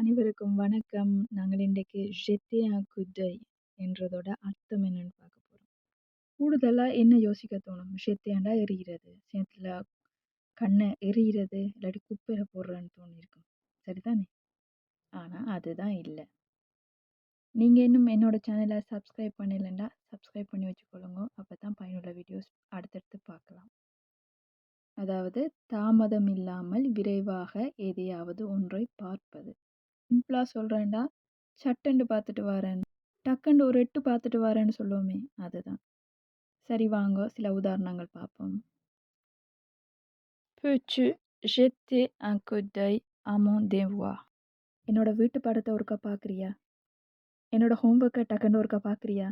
அனைவருக்கும் வணக்கம். நாங்கள் இன்றைக்கு "ஜெத்தே un என்றதோட அர்த்தம் என்னன்னு பார்க்க போறோம். கூடுதலா என்ன யோசிக்க தோணும்? ஜெத்தேன்டா எறிகிறது. சேத்துல கண்ண எறிகிறது, இல்லாட்டி குப்பையில போடுறேன்னு தோணியிருக்கும். சரிதானே? ஆனா அதுதான் இல்ல. நீங்க இன்னும் என்னோட சேனல சப்ஸ்கிரைப் பண்ணலன்னா, சப்ஸ்கிரைப் பண்ணி வச்சுக்கொள்ளுங்க. அப்பதான் பயனுள்ள வீடியோஸ் அடுத்தடுத்து பார்க்கலாம். அதாவது தாமதம் இல்லாமல் விரைவாக எதையாவது ஒன்றை பார்ப்பது. சிம்பிளா சொல்றேன்டா, சட்டுன்னு பார்த்துட்டு வரேன். டக்குன்னு ஒரு எட்டு பார்த்துட்டு வரேன்னு சொல்லுவோமே, அதுதான். சரி வாங்க சில உதாரணங்கள் பார்ப்போம். Peux-tu jeter un coup d'œil à mon devoir? என்னோட வீட்டு பாடத்தை ஒருக்கா பார்க்குறியா? என்னோட ஹோம்வொர்க்கை டக்குன்னு ஒருக்கா பார்க்குறியா?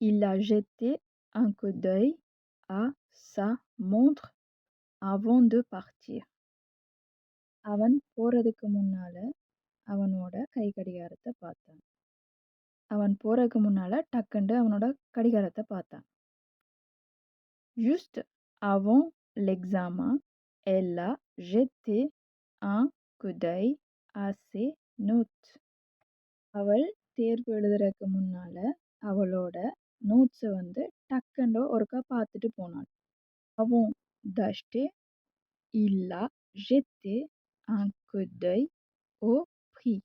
Il a jeté un coup d'œil à sa montre avant de partir. அவன் போறதுக்கு முன்னால அவனோட கை கடிகாரத்தை பார்த்தான். அவன் போறதுக்கு முன்னால டக்குண்டு அவனோட கடிகாரத்தை பார்த்தான். Juste avant l'examen, elle a jeté un coup d'œil à ses notes. அவள் தேர்வு எழுதுறதுக்கு முன்னால அவளோட நோட்ஸை வந்து டக்குண்டோ ஒருக்கா பார்த்துட்டு போனாள். அவன் d'acheter, இல்லா Jeethu un coup d'œil au prix.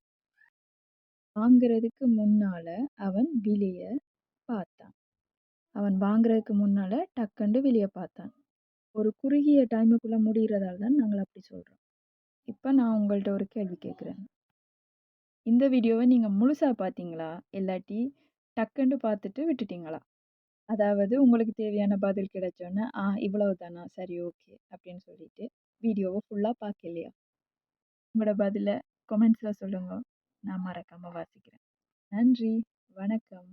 வாங்குறதுக்கு முன்னால அவன் விலைய பார்த்தான். அவன் வாங்குறதுக்கு முன்னால டக்குண்டு விலைய பார்த்தான். ஒரு குறுகிய டைமுக்குள்ள முடிகிறதால தான் நாங்கள் அப்படி சொல்றோம். இப்போ நான் உங்கள்ட்ட ஒரு கேள்வி கேட்குறேன். இந்த வீடியோவை நீங்க முழுசா பார்த்தீங்களா? இல்லாட்டி டக்குன்னு பார்த்துட்டு விட்டுட்டீங்களா? அதாவது உங்களுக்கு தேவையான பதில் கிடைச்சோன்னே, "ஆ இவ்வளவுதானா? சரி ஓகே" அப்படின்னு சொல்லிட்டு வீடியோவ ஃபுல்லா பார்க்கலையா? உங்களோட பதில கமெண்ட்ஸில் சொல்லுங்க. நான் மறக்காமல் வாசிக்கிறேன். நன்றி. வணக்கம்.